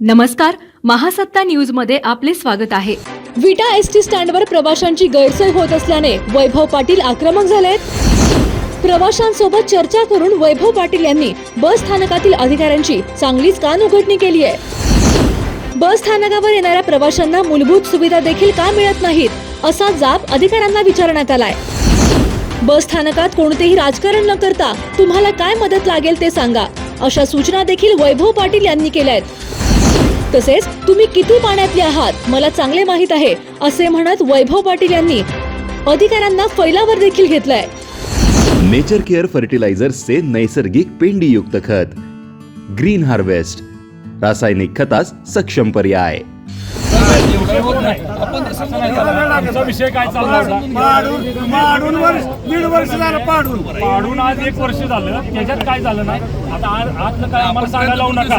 नमस्कार महासत्ता न्यूजमध्ये आपले स्वागत आहे. विटा एस टी स्टँडवर प्रवाशांची गैरसोय होत असल्याने वैभव पाटील आक्रमक झालेत. प्रवाशांसोबत चर्चा करून वैभव पाटील यांनी बस स्थानकातील अधिकाऱ्यांची चांगलीच कान उघडणी केली आहे. बस स्थानकावर येणाऱ्या प्रवाशांना मूलभूत सुविधा देखील का मिळत नाहीत असा जाब अधिकाऱ्यांना विचारण्यात आलाय. बस स्थानकात कोणतेही राजकारण न करता तुम्हाला काय मदत लागेल ते सांगा अशा सूचना देखील वैभव पाटील यांनी केल्या आहेत तसेच तुम्ही किती पाण्यातले आहात मला चांगले माहीत आहे असे म्हणत वैभव पाटील यांनी अधिकाऱ्यांना फैलावर देखील घेतलाय. नेचर केअर फर्टिलायझर्सचे नैसर्गिक पेंडीयुक्त खत. ग्रीन हार्वेस्ट रासायनिक खतास सक्षम पर्याय. विषय काय पाडून वर्ष दीड वर्ष झालं पाडून पाडून आज एक वर्ष झालं. त्याच्यात काय झालं नाही? आता आज आतलं काय आम्हाला सांगायला लावू नका.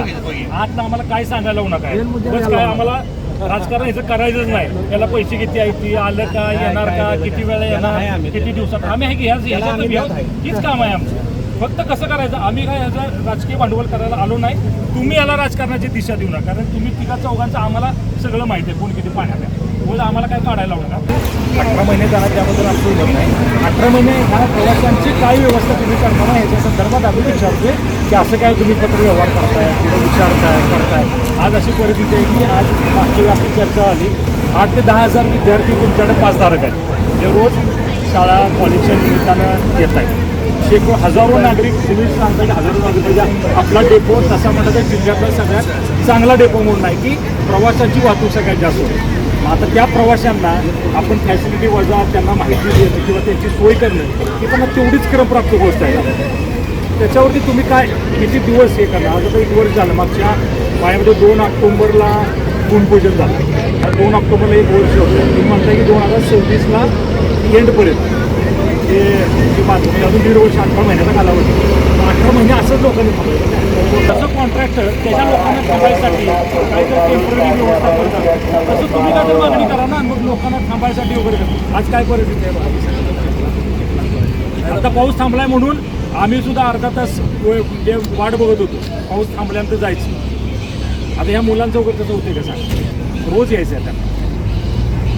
आतलं आम्हाला काय सांगायला लावू नका. बस काय आम्हाला राजकारण याचं करायचंच नाही. त्याला पैसे किती आहेत? ती आलं का? येणार का? किती वेळा येणार? किती दिवसात? आम्ही ह्याच- हीच काम आहे आमचं. फक्त कसं करायचं? आम्ही काय याचं राजकीय भांडवल करायला आलो नाही. तुम्ही याला राजकारणाची दिशा देऊ नका. कारण तुम्ही तिघा चौघांचं आम्हाला सगळं माहिती आहे. कोण किती पाण्यात आहे. उगाच आम्हाला काय काढायला होणार अठरा महिने झाला त्याबद्दल आमचं बोलणं नाही. अठरा महिने ह्या प्रवाशांची काय व्यवस्था तुम्ही करताना याच्या संदर्भात आम्ही विचारतोय की असं काय तुम्ही पत्र व्यवहार करताय किंवा विचारताय करताय. आज अशी परिस्थिती आहे की आज मागची व्यापी चर्चा आली आठ ते दहा हजार विद्यार्थी तुमच्याकडे पासधारक आहेत. जे रोज शाळा कॉलेजच्या निमित्तानं येत आहेत. शेकडो हजारो नागरिक सुनील सांगता की हजारो नागरिक म्हणजे आपला डेपो तसा म्हणतात तर जिल्ह्यातला सगळ्यात चांगला डेपो म्हणून आहे की प्रवासाची वाहतूक सगळ्यात जास्त होते. मग आता त्या प्रवाशांना आपण फॅसिलिटी वजा त्यांना माहिती देणं किंवा त्यांची सोय करणं ही पण तेवढीच क्रमप्राप्त गोष्ट आहे. त्याच्यावरती तुम्ही काय किती दिवस हे करणार? आता एक वर्ष झालं मागच्या माझ्यामध्ये दोन ऑक्टोंबरला भूमिपूजन झालं. दोन ऑक्टोबरला एक वर्ष होतं. तुम्ही म्हणताय की दोन हजार सव्वीसला एंडपर्यंत ते जी बातमी अजून दीड वर्ष अठरा महिन्याचा कालावधी. अठरा महिने असंच लोकांनी थांबवलं. तसं कॉन्ट्रॅक्टर त्याच्या लोकांना थांबायसाठी काहीतरी टेंपररी व्यवस्था करतात तसं तुम्ही काहीतरी मागणी करा ना मग लोकांना थांबायसाठी वगैरे करा. आज काय परिस्थिती आहे आता पाऊस थांबलाय म्हणून आम्ही सुद्धा अर्धा तास व- म्हणजे वाट बघत होतो. पाऊस थांबल्यानंतर जायचं. आता ह्या मुलांचं वगैरे कसं होते का सांग? रोज यायचं आहे त्यांना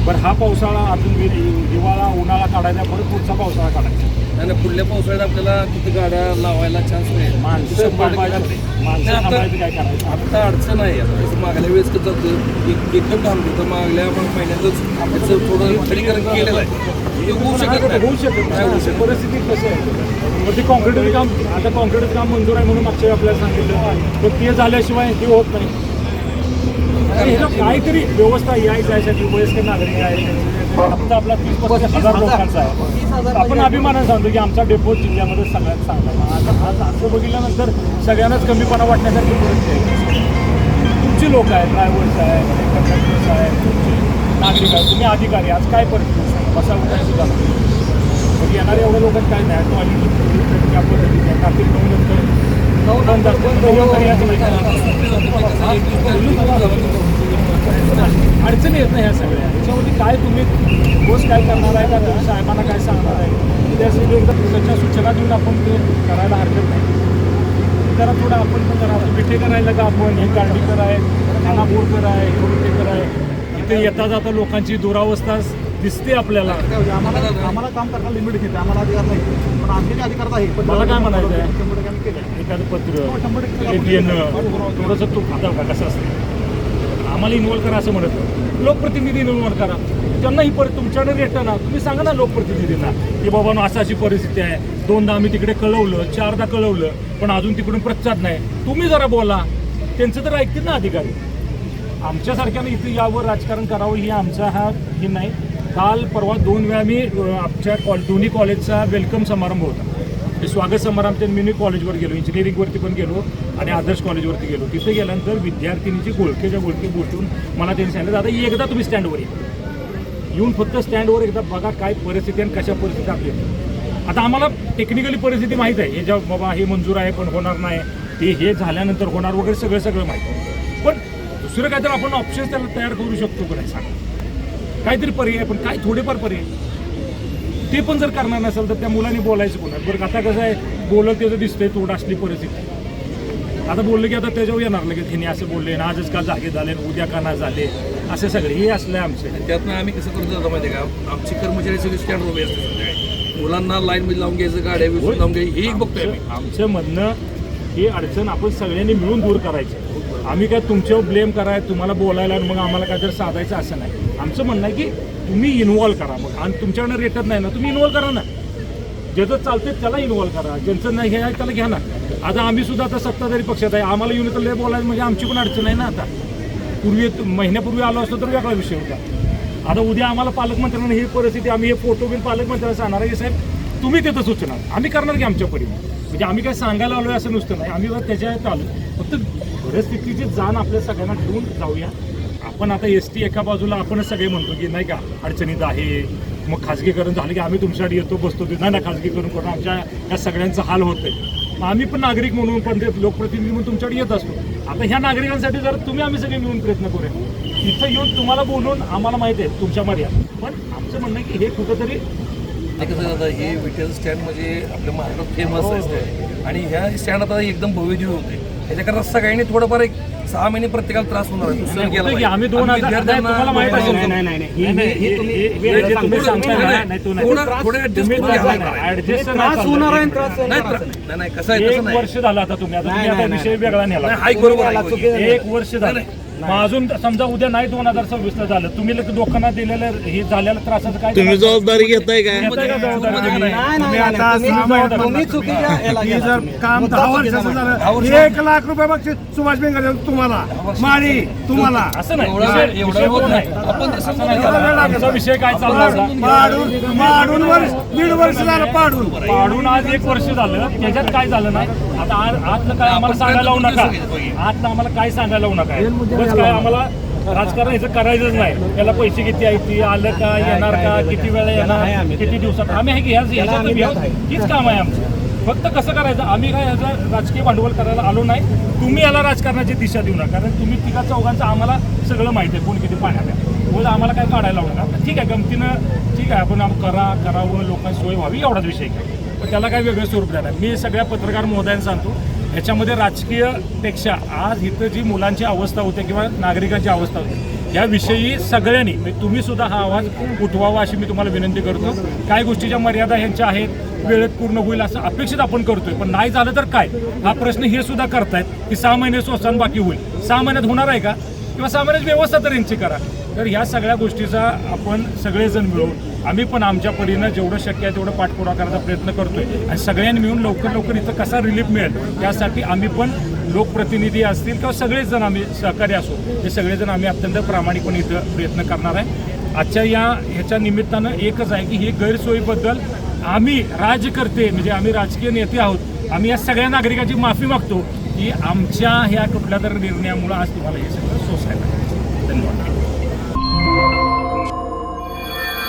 बरं हा पावसाळा अजून हि- हिवाळा उन्हाळा काढायचा परत पुढचा पावसाळा काढायचा. आणि पुढल्या पावसाळ्यात आपल्याला तिथे गाड्या लावायला चान्स नाही. माणसं काय आता करायचं? आता अडचण आहे. आता मागल्या वेळेस कसं जातं एक एकदम थांबतो तर मागल्या पण महिन्यातच त्याचं थोडं खडीकरण केलेलं आहे. हे होऊ शकत नाही. होऊ शकत नाही. परिस्थिती कशी आहे. मग ते कॉन्क्रीटचं काम आता कॉन्क्रीटचं काम मंजूर आहे म्हणून मागच्या आपल्याला सांगितलं. पण ते झाल्याशिवाय ते होत नाही. काहीतरी व्यवस्था याय जायसाठी वयस्कर नागरिक आहे फक्त आपला तीस पस्तीस हजार लोकांचा आहे. आपण अभिमानाने सांगतो की आमचा डेपो जिल्ह्यामध्ये सगळ्यात चांगला. आता आज असं बघितल्यानंतर सगळ्यांनाच कमीपणा वाटण्यासारखी परिस्थिती आहे. तुमची लोक आहेत ड्रायव्हर्स आहेत कंडक्टर्स आहेत तुमचे नागरिक आहेत तुम्ही अधिकारी आज काय परिस्थिती? बसा उठाय सुद्धा येणाऱ्या एवढ्या लोकांत काय नाही. टॉयलेट त्या पद्धतीने ट्रॅफिक नऊ नंतर नाही. अडचणी येत नाही ह्या सगळ्या. ह्याच्यावरती काय तुम्ही रोज काय करणार आहे का? तुम्ही साहेबांना काय सांगणार आहे? त्यासाठी एकदा त्याच्या सूचना देऊन आपण ते करायला हरकत नाही. जरा थोडं आपण पण जरा मिठे करायला का आपण? हे गार्डीकर आहे खाना बोरकर आहे हेकर आहे इथे येता जाता लोकांची दुरावस्था दिसते आपल्याला. आम्हाला आम्हाला काम करता लिमिट घेते. आम्हाला अधिकार नाही. पण आमचे अधिकार पण मला काय म्हणायचं आहे? कागदपत्र एखादं पत्र थोडंसं तो खाता का कसं असतं. आम्हाला इन्व्हॉल्व करा असं म्हणत नाही. लोकप्रतिनिधी इन्व्हॉल्व करा. त्यांना ही परत तुमच्याकडे रेटं ना तुम्ही सांगा ना लोकप्रतिनिधींना की बाबा असं अशी परिस्थिती आहे. दोनदा आम्ही तिकडे कळवलं चारदा कळवलं पण अजून तिकडून प्रतिसाद नाही. तुम्ही जरा बोला. त्यांचं तर ऐकतील ना अधिकारी. आमच्यासारख्यानं इथे यावर राजकारण करावं ही आमचा हा हे नाही. काल परवा दोन वेळा मी आमच्या कॉल दोन्ही कॉलेजचा वेलकम समारंभ होता. ते स्वागत समारंभ ते मी कॉलेजवर गेलो इंजिनिअरिंगवरती पण गेलो आणि आदर्श कॉलेजवरती गेलो. तिथे गेल्यानंतर विद्यार्थिनीची गोळखेच्या गोळखे बोलून मला त्यांनी सांगितलं दादा एकदा तुम्ही स्टँडवर या. येऊन फक्त स्टँडवर एकदा बघा काय परिस्थिती आणि कशा परिस्थिती आपली आता आम्हाला टेक्निकली परिस्थिती माहीत आहे. हे ज्या बाबा हे मंजूर आहे पण होणार नाही. ते हे झाल्यानंतर होणार वगैरे सगळं सगळं माहीत आहे. पण दुसरं काहीतरी आपण ऑप्शन्स त्याला तयार करू शकतो का नाही सांगा. काहीतरी पर्याय पण काय थोडेफार पर्याय? ते पण जर करणार नसेल तर त्या मुलांनी बोलायचं कोणाला? बरं आता कसं आहे बोलत त्याचं दिसतंय तोड असली परिस्थिती. आता बोललं की आता त्याच्यावर येणार लगेच हिने असं बोलले ना आजच का जागे झाले उद्या का ना झाले? असे सगळे हे असले आमचे. त्यातनं आम्ही कसं करतो जातो माहिती आहे का? आमची कर्मचारी सगळी स्टँड उभे असते संध्याकाळी मुलांना लाईनमध्ये लावून घ्यायचं गाड्या विसून लावून घ्यायची हे एक बघतोय आम्ही. आमचं म्हणणं ही अडचण आपण सगळ्यांनी मिळून दूर करायची. आम्ही काय तुमच्यावर ब्लेम कराय तुम्हाला बोलायला आणि मग आम्हाला काय तर साधायचं असं नाही. आमचं म्हणणं आहे की तुम्ही इन्व्हॉल्व करा मग आणि तुमच्याकडनं रेटत नाही ना तुम्ही इन्व्हॉल्व करा ना. ज्याचं चालते त्याला इन्व्हॉल्व करा. ज्यांचं नाही हे आहे त्याला घ्या ना. आता आम्ही सुद्धा आता सत्ताधारी पक्षात आहे. आम्हाला येऊन तर लय बोलायचं म्हणजे आमची पण अडचण आहे ना आता. पूर्वी महिन्यापूर्वी आलो असतो तर वेगळा विषय होता. आता उद्या आम्हाला पालकमंत्र्यांना ही परिस्थिती आम्ही हे फोटो बिन पालकमंत्र्यांना सांगणार आहे की साहेब तुम्ही तिथं सुचणार. आम्ही करणार की आमच्या परीने? म्हणजे आम्ही काय सांगायला आलो आहे असं नुसतं नाही. आम्ही त्याच्या आलो फक्त परिस्थितीची जाण आपल्या सगळ्यांना ठेवून जाऊया. आपण आता एस टी एका बाजूला आपणच सगळे म्हणतो की नाही का अडचणीत आहे मग खाजगीकरण झालं की आम्ही तुमच्यासाठी येतो बसतो ते नाही ना खाजगीकरण करून आमच्या या सगळ्यांचा हाल होतोय. मग आम्ही पण नागरिक म्हणून पण ते लोकप्रतिनिधी म्हणून तुमच्याकडे येत असतो. आता ह्या नागरिकांसाठी जर तुम्ही आम्ही सगळे मिळून प्रयत्न करूया इथं येऊन तुम्हाला बोलून आम्हाला माहिती आहे तुमच्या मर्यादा. पण आमचं म्हणणं आहे की हे कुठंतरी कसं हे विठ्ठल स्टँड म्हणजे आपल्या महाराष्ट्रात फेमस आहे. stand. आणि ह्या स्टँड आता एकदम भव्यदिव्य होते त्याच्याकरता सगळ्यांनी थोडंफार एक सहा महिने प्रत्येकाला त्रास होणार आहे. सहन केला पाहिजे. आम्ही दोन आणि हजार विद्यार्थ्यांना तुम्हाला माहीत दोन असेल हजार- नाही, नाही, नाही. हे- हे- हे- हे- हे- जे तुम्ही सांगताय ना, नाही, तो नाही. थोडं- थोडं adjust तुम्ही करून घ्यायला नाही, पाहिजे. adjust नाही चाललं. नाही त्रा- नाही नाही कसं आहे एक तसं नाही वर्ष झालं आता तुम्ही आता तुम्ही आता विषय वेगळा नेला नाही, हाय बरोबर आहे. एक वर्ष झालं मग अजून समजा उद्या नाही दोन हजार सव्वीस ला झालं तुम्ही लोक लोकांना दिलेलं हे झालेलं त्रासाचं काय तुम्ही जबाबदारी घेताय का? तुम्ही आता तुम्ही चुकीच्या याला ही गेला जर तुम्ही. काम मुद्दा दहा चुकीचा वर्षाचं मांडला. झालं एक लाख रुपये बक्षीस सुभाष बेंगरे तुम्हाला माळी तुम्हाला. असं नाही एवढा- विषय- एवढा विषय होत तो नाही. नाही. आपण ते असं समजून नाही घ्यायला झालं. लागेल. आमचा विषय काय चालला? होता पाडून पाडून वर्ष दीड वर्ष झालं पाडून. पाडून आज एक वर्ष झालं. त्याच्यात काय झालं नाही? आता आज आजचं काय आम्हाला सांगायला लावू नका. आज आम्हाला काय सांगायला लावू नका? काय आम्हाला राजकारण याचं करायचंच नाही. त्याला पैसे किती आहेत ती आलं का येणार का किती वेळा येणार किती दिवसात. आम्ही आहे की ह्याच. हीच काम आहे आमचं. फक्त कसं करायचं आम्ही काय ह्याचं राजकीय भांडवल करायला आलो नाही. तुम्ही याला राजकारणाची दिशा देऊ नका. कारण तुम्ही तिघा चौघांचं आम्हाला सगळं माहिती आहे कोण किती पाण्यात आहे. उगाच आम्हाला काय काढायला नका. ठीक आहे गमतीनं ठीक आहे आपण आम- करा करावं लोकांची सोय व्हावी एवढाच विषय काय पण त्याला काय वेगळं स्वरूप देणार मी सगळ्या पत्रकार महोदयांना सांगतो. ह्याच्यामध्ये राजकीयपेक्षा आज इथं जी मुलांची अवस्था होते किंवा नागरिकांची अवस्था होते याविषयी सगळ्यांनी म्हणजे तुम्ही सुद्धा हा आवाज उठवावा अशी मी तुम्हाला विनंती करतो. काय गोष्टीच्या मर्यादा ह्यांच्या आहेत वेळेत पूर्ण होईल असं अपेक्षित आपण करतोय पण नाही झालं तर काय? हा प्रश्न हे सुद्धा करतायत की सहा महिने स्वस्तान बाकी होईल. सहा महिन्यात होणार आहे का? किंवा सहा व्यवस्था तर यांची करा. तर ह्या सगळ्या गोष्टीचा आपण सगळेजण मिळून आम्ही पण आमच्या परीनं जेवढं शक्य आहे तेवढं पाठपुरावा करायचा प्रयत्न करतोय. आणि सगळ्यांनी मिळून लवकर लवकर इथं कसा रिलीफ मिळेल यासाठी आम्ही पण लोकप्रतिनिधी असतील किंवा सगळेजण आम्ही सहकारी असो हे सगळेजण आम्ही अत्यंत प्रामाणिकपणे इथं प्रयत्न करणार आहे. आजच्या या ह्याच्या निमित्तानं एकच आहे की हे गैरसोयीबद्दल आम्ही राजकर्ते म्हणजे आम्ही राजकीय नेते आहोत आम्ही या सगळ्या नागरिकांची माफी मागतो की आमच्या ह्या कुठल्या तरी निर्णयामुळे आज तुम्हाला हे सगळं and whatnot.